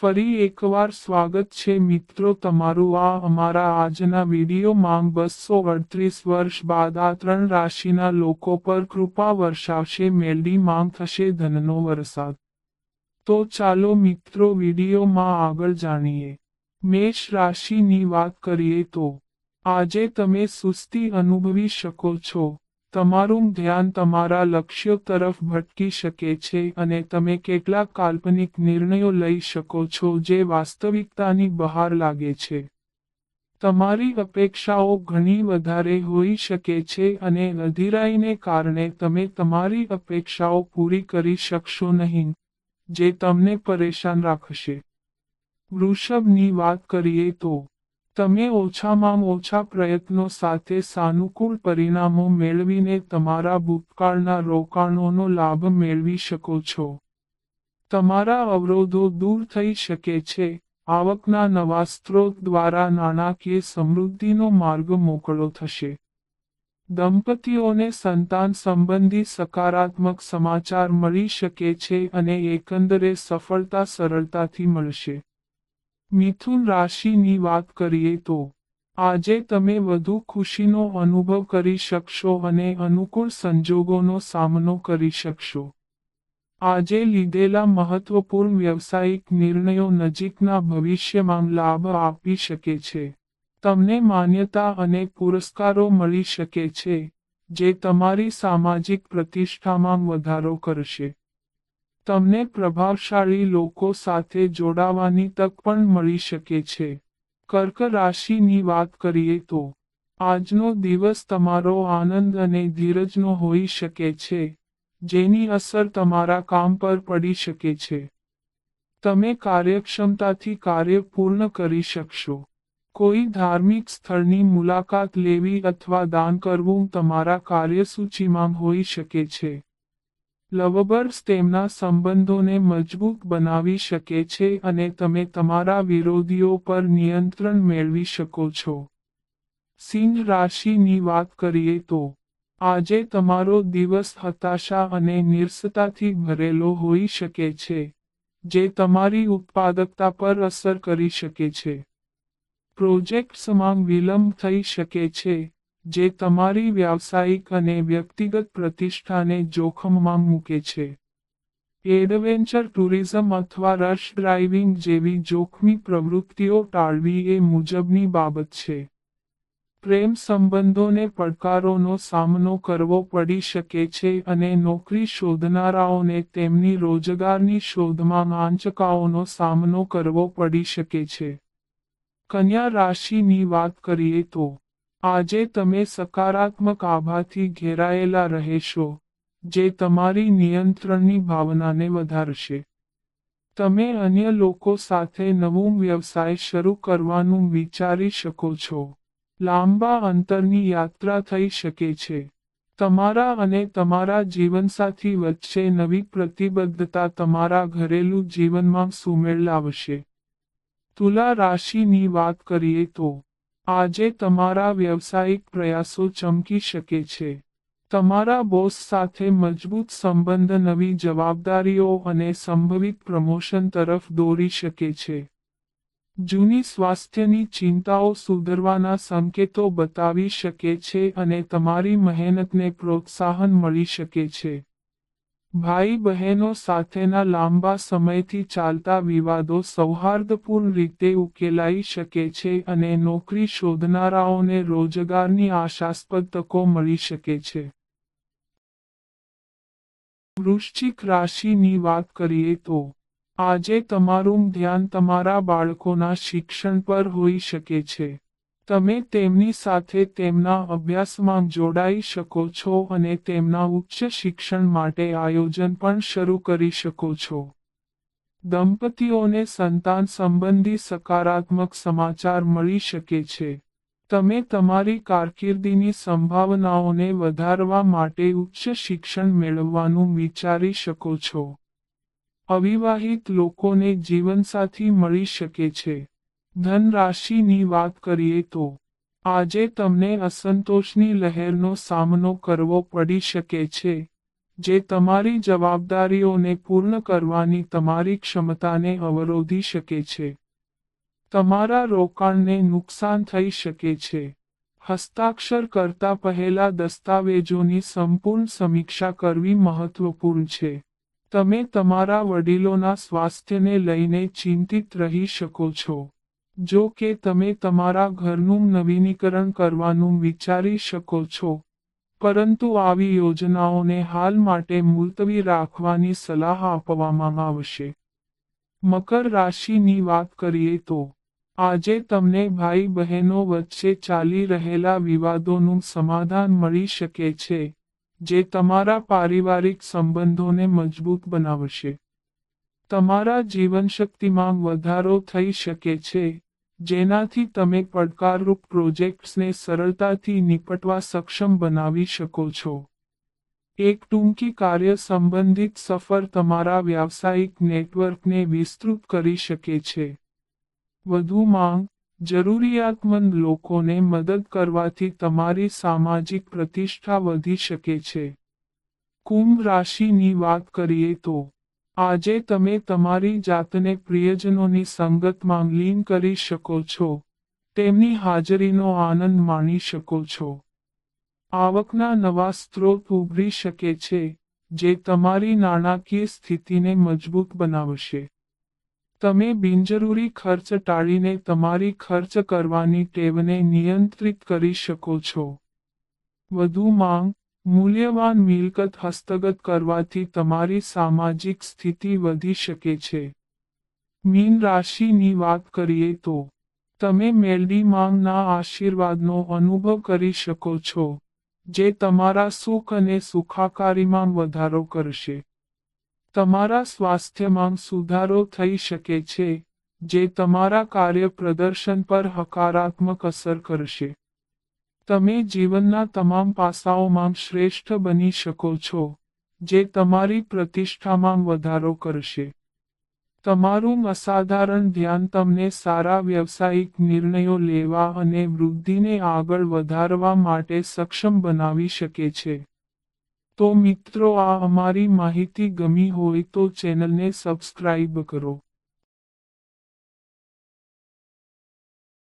ફરી એકવાર સ્વાગત છે મિત્રો તમારું આ અમારા આજના વિડીયોમાં બસો અડત્રીસ વર્ષ બાદ આ ત્રણ રાશિના લોકો પર કૃપા વર્ષાવશે મેલડી માંગ થશે, ધનનો વરસાદ. તો ચાલો મિત્રો વિડીયોમાં આગળ જાણીએ. મેષ રાશિની વાત કરીએ તો આજે તમે સુસ્તી અનુભવી શકો છો. તમારું ધ્યાન તમારા લક્ષ્યો તરફ ભટકી શકે છે અને તમે કેટલાક કાલ્પનિક નિર્ણયો લઈ શકો છો જે વાસ્તવિકતાની બહાર લાગે છે. તમારી અપેક્ષાઓ ઘણી વધારે હોઈ શકે છે અને અધીરાઈને કારણે તમે તમારી અપેક્ષાઓ પૂરી કરી શકશો નહીં, જે તમને પરેશાન રાખશે. વૃષભની વાત કરીએ તો તમે ઓછામાં ઓછા પ્રયત્નો સાથે સાનુકૂળ પરિણામો મેળવીને તમારા ભૂતકાળના રોકાણોનો લાભ મેળવી શકો છો. તમારા અવરોધો દૂર થઈ શકે છે. આવકના નવા સ્ત્રોત દ્વારા નાણાકીય સમૃદ્ધિનો માર્ગ મોકળો થશે. દંપતીઓને સંતાન સંબંધી સકારાત્મક સમાચાર મળી શકે છે અને એકંદરે સફળતા સરળતાથી મળશે. મિથુન રાશિની વાત કરીએ તો, આજે તમે વધુ ખુશીનો અનુભવ કરી શકશો અને અનુકૂળ સંજોગોનો સામનો કરી શકશો. આજે લીધેલા મહત્વપૂર્ણ વ્યવસાયિક નિર્ણયો નજીકના ભવિષ્યમાં લાભ આપી શકે છે. તમને માન્યતા અને પુરસ્કારો મળી શકે છે, જે તમારી સામાજિક પ્રતિષ્ઠામાં વધારો કરશે. તમને પ્રભાવશાળી લોકો સાથે જોડાવાની તક પણ મળી શકે છે. કર્ક રાશિની વાત કરીએ તો, આજનો દિવસ તમારો આનંદ અને ધીરજનો હોઈ શકે છે, જેની અસર તમારા કામ પર પડી શકે છે. તમે કાર્યક્ષમતાથી કાર્ય પૂર્ણ કરી શકશો. કોઈ ધાર્મિક સ્થળની મુલાકાત લેવી અથવા દાન કરવું તમારા કાર્યસૂચિમાં હોઈ શકે છે. લવબર્સ તેમના સંબંધોને મજબૂત બનાવી શકે છે અને તમે તમારા વિરોધીઓ પર નિયંત્રણ મેળવી શકો છો. સિંહ રાશિની વાત કરીએ તો, આજે તમારો દિવસ હતાશા અને નિર્સતાથી ભરેલો હોઈ શકે છે, જે તમારી ઉત્પાદકતા પર અસર કરી શકે છે. પ્રોજેક્ટ્સમાં વિલંબ થઈ શકે છે જે તમારી વ્યાવસાયિક અને વ્યક્તિગત પ્રતિષ્ઠાને જોખમમાં મૂકે છે. એડવેન્ચર ટુરિઝમ અથવા રશ ડ્રાઇવિંગ જેવી જોખમી પ્રવૃત્તિઓ ટાળવી એ મુજબની બાબત છે. પ્રેમ સંબંધોને પડકારોનો સામનો કરવો પડી શકે છે અને નોકરી શોધનારાઓને તેમની રોજગારની શોધમાં આંચકાઓનો સામનો કરવો પડી શકે છે. કન્યા રાશિની વાત કરીએ તો આજે તમે સકારાત્મક આભાથી ઘેરાયેલા રહેશો, જે તમારી નિયંત્રણની ભાવનાને વધારશે. તમે અન્ય લોકો સાથે નવું વ્યવસાય શરૂ કરવાનું વિચારી શકો છો. લાંબા અંતરની યાત્રા થઈ શકે છે. તમારા અને તમારા જીવનસાથી વચ્ચે નવી પ્રતિબદ્ધતા તમારા ઘરેલું જીવનમાં સુમેળ લાવશે. તુલા રાશિની વાત કરીએ તો આજે તમારા વ્યવસાયિક પ્રયાસો ચમકી શકે છે. તમારા બોસ સાથે મજબૂત સંબંધ નવી જવાબદારીઓ અને સંભવિત પ્રમોશન તરફ દોરી શકે છે. જૂની સ્વાસ્થ્યની ચિંતાઓ સુધરવાના સંકેતો બતાવી શકે છે અને તમારી મહેનતને પ્રોત્સાહન મળી શકે છે. ભાઈ બહેનો સાથેના લાંબા સમયથી ચાલતા વિવાદો સૌહાર્દપૂર્ણ રીતે ઉકેલાઈ શકે છે અને નોકરી શોધનારાઓને રોજગારની આશાસ્પદ તકો મળી શકે છે. વૃશ્ચિક રાશિની વાત કરીએ તો, આજે તમારું ધ્યાન તમારા બાળકોના શિક્ષણ પર હોઈ શકે છે. તમે તેમની સાથે તેમના અભ્યાસમાં જોડાઈ શકો છો અને તેમના ઉચ્ચ શિક્ષણ માટે આયોજન પણ શરૂ કરી શકો છો. દંપતીઓને સંતાન સંબંધી સકારાત્મક સમાચાર મળી શકે છે. તમે તમારી કારકિર્દીની સંભાવનાઓને વધારવા માટે ઉચ્ચ શિક્ષણ મેળવવાનું વિચારી શકો છો. અવિવાહિત લોકોને જીવનસાથી મળી શકે છે. ધન રાશિની વાત કરીએ તો, આજે તમને અસંતોષની લહેરનો સામનો કરવો પડી શકે છે, જે તમારી જવાબદારીઓને પૂર્ણ કરવાની તમારી ક્ષમતાને અવરોધી શકે છે. તમારા રોકાણને નુકસાન થઈ શકે છે. હસ્તાક્ષર કરતા પહેલા દસ્તાવેજોની સંપૂર્ણ સમીક્ષા કરવી મહત્વપૂર્ણ છે. તમે તમારા વડીલોના સ્વાસ્થ્યને લઈને ચિંતિત રહી શકો છો. જો કે તમે તમારા ઘરનું નવીનીકરણ કરવાનું વિચારી શકો છો. પરંતુ આવી યોજનાઓને હાલ માટે મુલતવી રાખવાની સલાહ આપવામાં આવશે. મકર રાશિની વાત કરીએ તો, આજે તમને ભાઈ બહેનો વચ્ચે ચાલી રહેલા વિવાદોનું સમાધાન મળી શકે છે, જે તમારા પારિવારિક સંબંધોને મજબૂત બનાવશે. તમારા જીવનશક્તિમાં વધારો થઈ શકે છે જેનાથી તમે પડકારરૂપ પ્રોજેક્ટ્સને સરળતાથી નિપટવા સક્ષમ બનાવી શકો છો. એક ટૂંકી કાર્ય સંબંધિત સફર તમારા વ્યાવસાયિક નેટવર્કને વિસ્તૃત કરી શકે છે. વધુ માંગ, જરૂરિયાતમંદ લોકોને મદદ કરવાથી તમારી સામાજિક પ્રતિષ્ઠા વધી શકે છે. કુંભ રાશિની વાત કરીએ તો આજે તમે તમારી જાતને પ્રિયજનોની સંગતમાં લીન કરી શકો છો. તેમની હાજરીનો આનંદ માણી શકો છો. આવકના નવા સ્ત્રોત ઉભરી શકે છે, જે તમારી નાણાકીય સ્થિતિને મજબૂત બનાવશે. તમે બિનજરૂરી ખર્ચ ટાળીને તમારી ખર્ચ કરવાની ટેવને નિયંત્રિત કરી શકો છો. વધુ માંગ મૂલ્યવાન મિલકત હસ્તગત કરવાથી તમારી સામાજિક સ્થિતિ વધી શકે છે. મીન રાશિની વાત કરીએ તો, તમે મેલડી માંગના આશીર્વાદનો અનુભવ કરી શકો છો, જે તમારા સુખ અને સુખાકારીમાં વધારો કરશે. તમારા સ્વાસ્થ્યમાં સુધારો થઈ શકે છે, જે તમારા કાર્ય પ્રદર્શન પર હકારાત્મક અસર કરશે. તમે જીવનના તમામ પાસાઓમાં શ્રેષ્ઠ બની શકો છો, જે તમારી પ્રતિષ્ઠામાં વધારો કરશે. તમારું અસાધારણ ધ્યાન તમને સારા વ્યવસાયિક નિર્ણયો લેવા અને વૃદ્ધિને આગળ વધારવા માટે સક્ષમ બનાવી શકે છે. તો મિત્રો, આ અમારી માહિતી ગમી હોય તો ચેનલને સબસ્ક્રાઇબ કરો.